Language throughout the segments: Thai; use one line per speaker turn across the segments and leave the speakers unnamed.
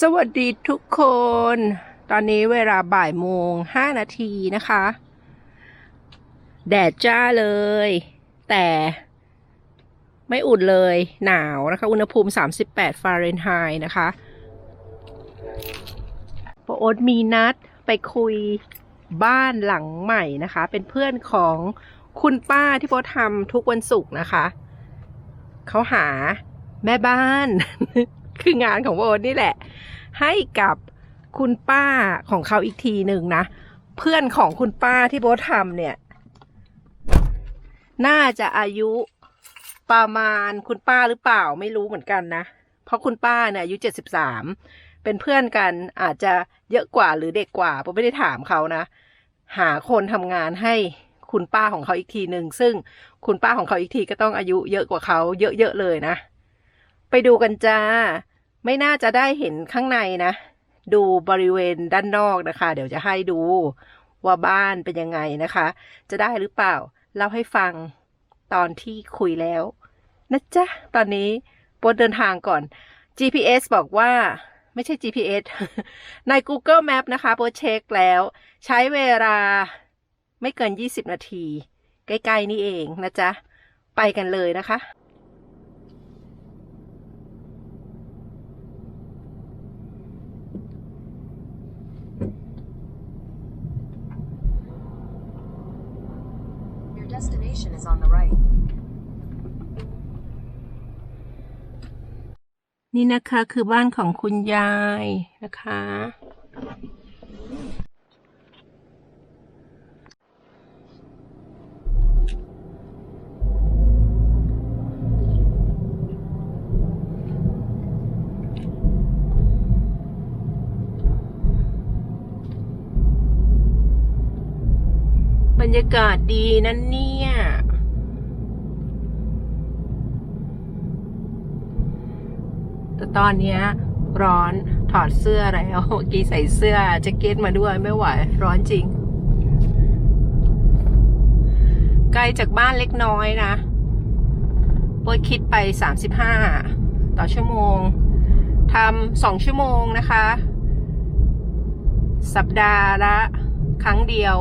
สวัสดีทุกคน ตอนนี้เวลาบ่ายโมงห้านาทีนะคะ แดดจ้าเลย แต่ไม่อุ่นเลยหนาวนะคะ อุณหภูมิ 38 ฟาเรนไฮต์นะคะปโอ๊ตมีนัดไปคุยบ้านหลังใหม่นะคะ เป็นเพื่อนของคุณป้าที่โพสทำทุกวันศุกร์นะคะ เขาหาแม่บ้าน คืองานของโบนนี่แหละ ให้กับคุณป้าของเขาอีกทีหนึ่งนะ เพื่อนของคุณป้าที่โบททำเนี่ย น่าจะอายุประมาณคุณป้าหรือเปล่าไม่รู้เหมือนกันนะ เพราะคุณป้าเนี่ยอายุเจ็ดสิบสามเป็นเพื่อนกันอาจจะเยอะกว่าหรือเด็กกว่าโบไม่ได้ถามเขานะ หาคนทำงานให้คุณป้าของเขาอีกทีหนึ่งซึ่งคุณป้าของเขาอีกทีก็ต้องอายุเยอะกว่าเขาเยอะๆเลยนะ ไปดูกันจ้า ไม่น่าจะได้เห็นข้างในนะ ดูบริเวณด้านนอกนะคะ เดี๋ยวจะให้ดูว่าบ้านเป็นยังไงนะคะ จะได้หรือเปล่า เล่าให้ฟังตอนที่คุยแล้วนะจ๊ะ ตอนนี้โปรดเดินทางก่อน GPS บอกว่าไม่ใช่ GPS ใน Google Map นะคะโปรดเช็คแล้ว ใช้เวลาไม่เกิน 20 นาที ใกล้ ๆ นี่เองนะจ๊ะ ไปกันเลยนะคะ
destination is on the right.
นี่นะคะคือบ้านของคุณยายนะคะ ยากาศดีนั่นเนี่ย แต่ตอนเนี้ย ร้อนถอดเสื้อแล้วเมื่อกี้ใส่เสื้อแจ็คเก็ตมาด้วยไม่ไหว ร้อนจริง ไกลจากบ้านเล็กน้อยนะโบยคิดไป 35 ต่อชั่วโมงทำสองชั่วโมงนะคะ สัปดาห์ละครั้งเดียว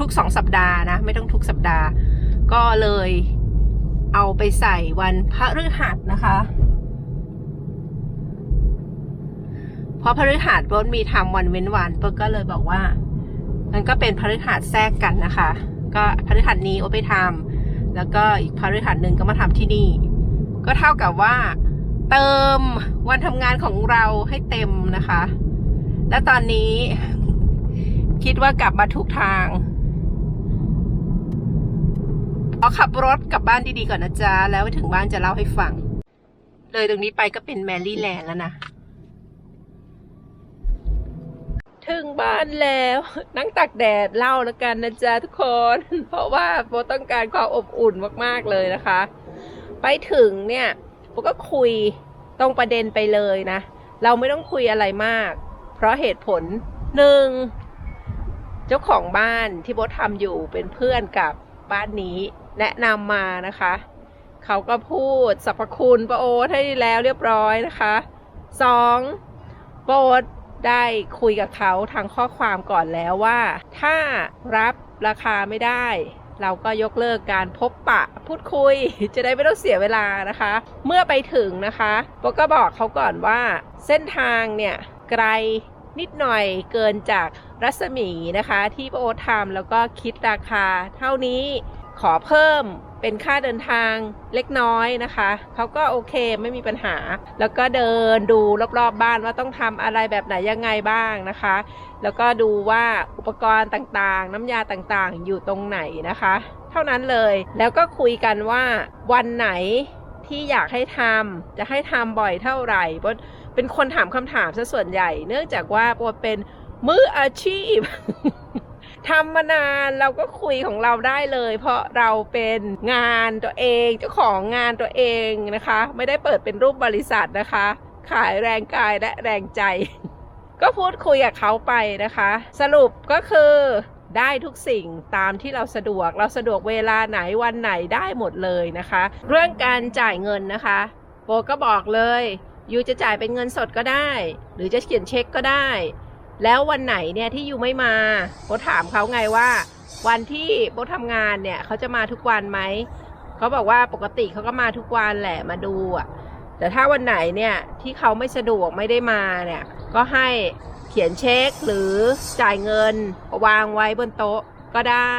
ทุกๆสองสัปดาห์นะ ไม่ต้องทุกสัปดาห์ ก็เลยเอาไปใส่วันพระฤหัสนะคะ เพราะพฤหัสรถมีทำวันเว้นวันเปิ้ลก็เลยบอกว่า มันก็เป็นพฤหัสแทรกกันนะคะ ก็พฤหัสนี้โอไปทำแล้วก็อีกพฤหัสหนึ่งก็มาทำที่นี่ ก็เท่ากับว่า เติมวันทำงานของเราให้เต็มนะคะ และตอนนี้คิดว่ากลับมาถูกทาง ขอขับรถกลับบ้านดีๆก่อนนะจ๊ะ แล้วถึงบ้านจะเล่าให้ฟัง เลยตรงนี้ไปก็เป็นแมรี่แลนด์แล้วนะ ถึงบ้านแล้ว นั่งตักแดดเล่าแล้วกันนะจ๊ะทุกคน เพราะว่าโบต้องการความอบอุ่นมากๆเลยนะคะ ไปถึงเนี่ยโบก็คุยตรงประเด็นไปเลยนะ เราไม่ต้องคุยอะไรมาก เพราะเหตุผลหนึ่งเจ้าของบ้านที่โบททำอยู่เป็นเพื่อนกับบ้านนี้ แนะนำมานะคะ เขาก็พูดสรรพคุณป้าโอให้แล้วเรียบร้อยนะคะสองป้าโอ๊ตได้คุยกับเขาทางข้อความก่อนแล้วว่า ถ้ารับราคาไม่ได้ เราก็ยกเลิกการพบปะพูดคุยจะได้ไม่ต้องเสียเวลานะคะ เมื่อไปถึงนะคะโบก็บอกเขาก่อนว่า เส้นทางเนี่ยไกลนิดหน่อยเกินจากรัศมีนะคะ ที่ป้าโอทำแล้วก็คิดราคาเท่านี้ ขอเพิ่มเป็นค่าเดินทางเล็กน้อยนะคะ เขาก็โอเคไม่มีปัญหา แล้วก็เดินดูรอบๆบบ้านว่าต้องทำอะไรแบบไหนยังไงบ้างนะคะ แล้วก็ดูว่าอุปกรณ์ต่างๆ น้ำยาต่างๆ อยู่ตรงไหนนะคะ เท่านั้นเลย แล้วก็คุยกันว่าวันไหนที่อยากให้ทำจะให้ทำบ่อยเท่าไหร่เพราะเป็นคนถามคำถามซะส่วนใหญ่ เนื่องจากว่าปวเป็นมืออาชีพ ทำมานานเราก็คุยของเราได้เลย เพราะเราเป็นงานตัวเองเจ้าของงานตัวเองนะคะ ไม่ได้เปิดเป็นรูปบริษัทนะคะ ขายแรงกายและแรงใจ ก็พูดคุยกับเขาไปนะคะ สรุปก็คือได้ทุกสิ่งตามที่เราสะดวก เราสะดวกเวลาไหนวันไหนได้หมดเลยนะคะ เรื่องการจ่ายเงินนะคะโบก็บอกเลยยูจะจ่ายเป็นเงินสดก็ได้ หรือจะเขียนเช็คก็ได้ แล้ววันไหนเนี่ยที่ยูไม่มาโบถามเขาไงว่า วันที่โบทำงานเนี่ยเขาจะมาทุกวันไหมเขาบอกว่าปกติเขาก็มาทุกวันแหละมาดูอะแต่ถ้าวันไหนเนี่ยที่เขาไม่สะดวกไม่ได้มาเนี่ยก็ให้เขียนเช็คหรือจ่ายเงินวางไว้บนโต๊ะก็ได้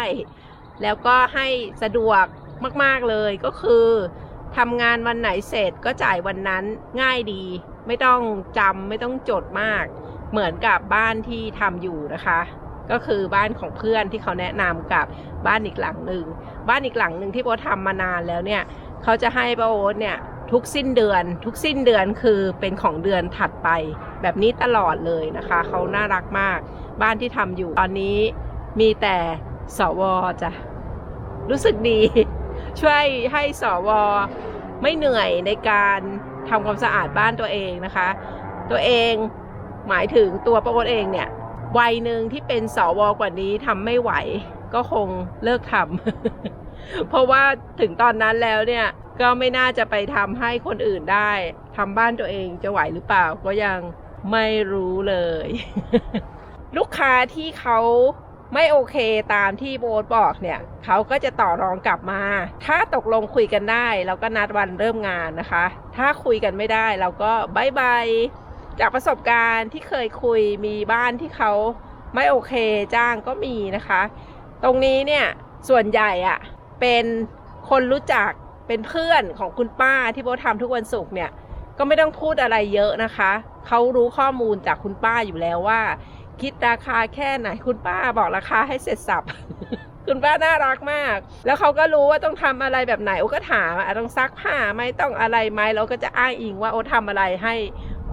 แล้วก็ให้สะดวกมากๆเลยก็คือทำงานวันไหนเสร็จก็จ่ายวันนั้นง่ายดี ไม่ต้องจำไม่ต้องจดมาก เหมือนกับบ้านที่ทำอยู่นะคะ ก็คือบ้านของเพื่อนที่เขาแนะนำกับบ้านอีกหลังหนึ่งบ้านอีกหลังหนึ่งที่โบทำมานานแล้วเนี่ยเขาจะให้ป้าโอ๊ตเนี่ยทุกสิ้นเดือน ทุกสิ้นเดือนคือเป็นของเดือนถัดไป แบบนี้ตลอดเลยนะคะ เขาน่ารักมาก บ้านที่ทำอยู่ตอนนี้มีแต่สวจ้ะรู้สึกดี ช่วยให้สวไม่เหนื่อยในการทำความสะอาดบ้านตัวเองนะคะ ตัวเอง หมายถึงตัวป้าโอ๊ตเองเนี่ยวัยหนึ่งที่เป็นสวกว่านี้ทำไม่ไหว ก็คงเลิกทำเพราะว่าถึงตอนนั้นแล้วเนี่ยก็ไม่น่าจะไปทำให้คนอื่นได้ทำบ้านตัวเองจะไหวหรือเปล่าก็ยังไม่รู้เลย ลูกค้าที่เขาไม่โอเคตามที่โบทบอกเนี่ยเขาก็จะต่อรองกลับมา ถ้าตกลงคุยกันได้ เราก็นัดวันเริ่มงานนะคะ ถ้าคุยกันไม่ได้เราก็บายบาย จากประสบการณ์ที่เคยคุยมีบ้านที่เขาไม่โอเคจ้างก็มีนะคะ ตรงนี้เนี่ยส่วนใหญ่อะเป็นคนรู้จักเป็นเพื่อนของคุณป้าที่โบทำทุกวันศุกร์เนี่ย ก็ไม่ต้องพูดอะไรเยอะนะคะเขารู้ข้อมูลจากคุณป้าอยู่แล้วว่า คิดราคาแค่ไหนคุณป้าบอกราคาให้เสร็จสับคุณป้าน่ารักมาก แล้วเขาก็รู้ว่าต้องทำอะไรแบบไหนโอก็ถามอะต้องซักผ้าไหมต้องอะไรไหมเราก็จะอ้างอิงว่าโอทำอะไรให้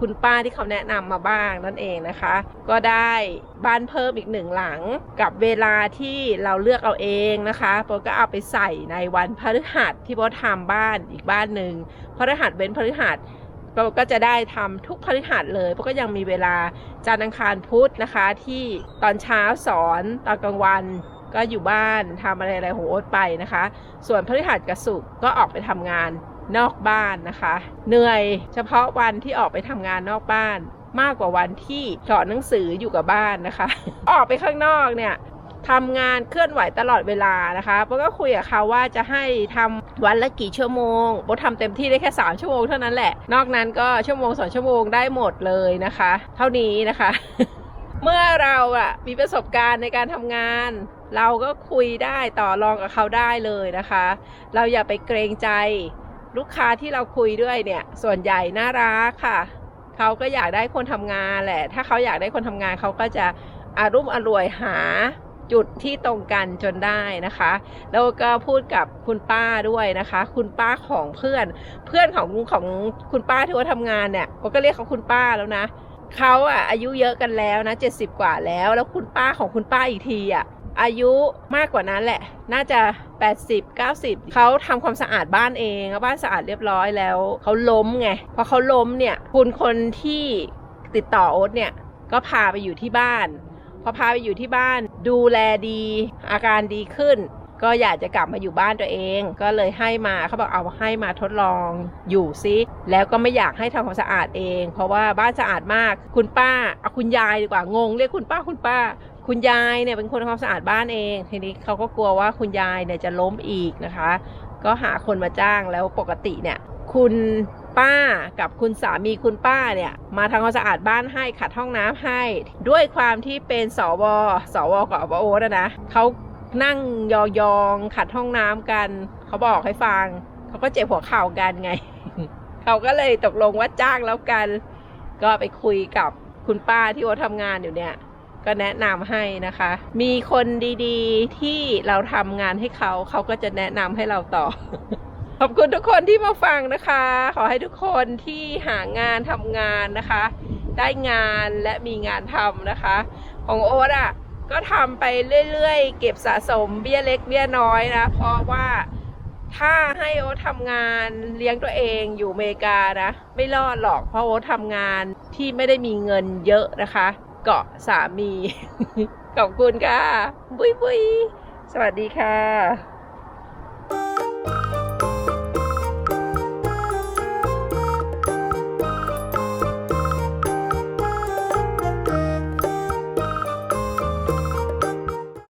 คุณป้าที่เขาแนะนำมาบ้างนั่นเองนะคะ ก็ได้บ้านเพิ่มอีกหนึ่งหลังกับเวลาที่เราเลือกเอาเองนะคะโบก็เอาไปใส่ในวันพฤหัสที่โบทำบ้านอีกบ้านหนึ่งพฤหัสเว้นพฤหัสเราก็จะได้ทำทุกพฤหัสเลยเพราะก็ยังมีเวลาจันทร์อังคารพุธนะคะ ที่ตอนเช้าสอนตอนกลางวันก็อยู่บ้านทำอะไรอะไรโหโอ๊ตไปนะคะ ส่วนพฤหัสกับศุกร์ก็ออกไปทำงาน นอกบ้านนะคะ เหนื่อยเฉพาะวันที่ออกไปทำงานนอกบ้าน มากกว่าวันที่สอนหนังสืออยู่กับบ้านนะคะ ออกไปข้างนอกเนี่ยทำงานเคลื่อนไหวตลอดเวลานะคะโบก็คุยกับเขาว่าจะให้ทำวันละกี่ชั่วโมงโบทำเต็มที่ได้แค่ 3 ชั่วโมงเท่านั้นแหละ นอกนั้นก็ชั่วโมงสองชั่วโมงได้หมดเลยนะคะ เท่านี้นะคะ เมื่อเราอะมีประสบการณ์ในการทำงาน เราก็คุยได้ต่อรองกับเขาได้เลยนะคะ เราอย่าไปเกรงใจ ลูกค้าที่เราคุยด้วยเนี่ย ส่วนใหญ่น่ารักค่ะเขาก็อยากได้คนทำงานแหละ ถ้าเขาอยากได้คนทำงานเขาก็จะอารุ่มอร่วยหาจุดที่ตรงกันจนได้นะคะ แล้วก็พูดกับคุณป้าด้วยนะคะ คุณป้าของเพื่อน เพื่อนของของคุณป้าที่ว่าทำงานเนี่ยผมก็เรียกเขาคุณป้าแล้วนะเขาอะอายุเยอะกันแล้วนะเจ็ดสิบกว่าแล้ว แล้วคุณป้าของคุณป้าอีกทีอะ อายุมากกว่านั้นแหละ น่าจะ 80 90 เขาทำความสะอาดบ้านเองบ้านสะอาดเรียบร้อยแล้ว เขาล้มไงพอเขาล้มเนี่ยคุณคนที่ติดต่อโอ๊ตเนี่ยก็พาไปอยู่ที่บ้าน พอพาไปอยู่ที่บ้าน ดูแลดี อาการดีขึ้น ก็อยากจะกลับมาอยู่บ้านตัวเอง ก็เลยให้มาเขาบอกเอาให้มาทดลองอยู่ซิแล้วก็ไม่อยากให้ทำความสะอาดเอง เพราะว่าบ้านสะอาดมากคุณป้าเอาคุณยายดีกว่างง เรียกคุณป้าคุณป้า คุณยายเนี่ยเป็นคนทำความสะอาดบ้านเอง ทีนี้เขาก็กลัวว่าคุณยายเนี่ยจะล้มอีกนะคะ ก็หาคนมาจ้างแล้วปกติเนี่ยคุณป้ากับคุณสามีคุณป้าเนี่ยมาทำความสะอาดบ้านให้ขัดห้องน้ำให้ ด้วยความที่เป็นสวสวกับอบโอนะนะเขานั่งยองๆขัดห้องน้ำกัน เขาบอกให้ฟังเขาก็เจ็บหัวเข่ากันไง เขาก็เลยตกลงว่าจ้างแล้วกัน ก็ไปคุยกับคุณป้าที่ว่าทำงานอยู่เนี่ย ก็แนะนำให้นะคะ มีคนดีๆที่เราทำงานให้เขาเขาก็จะแนะนำให้เราต่อ ขอบคุณทุกคนที่มาฟังนะคะ ขอให้ทุกคนที่หางานทำงานนะคะ ได้งานและมีงานทำนะคะ ของโอ๊ตอะก็ทำไปเรื่อยๆ เก็บสะสมเบี้ยเล็กเบี้ยน้อยนะ เพราะว่าถ้าให้โอ๊ตทำงานเลี้ยงตัวเองอยู่อเมริกานะ ไม่รอดหรอกเพราะโอ๊ตทำงานที่ไม่ได้มีเงินเยอะนะคะ เกาะสามี ขอบคุณค่ะ บุยบุยสวัสดีค่ะ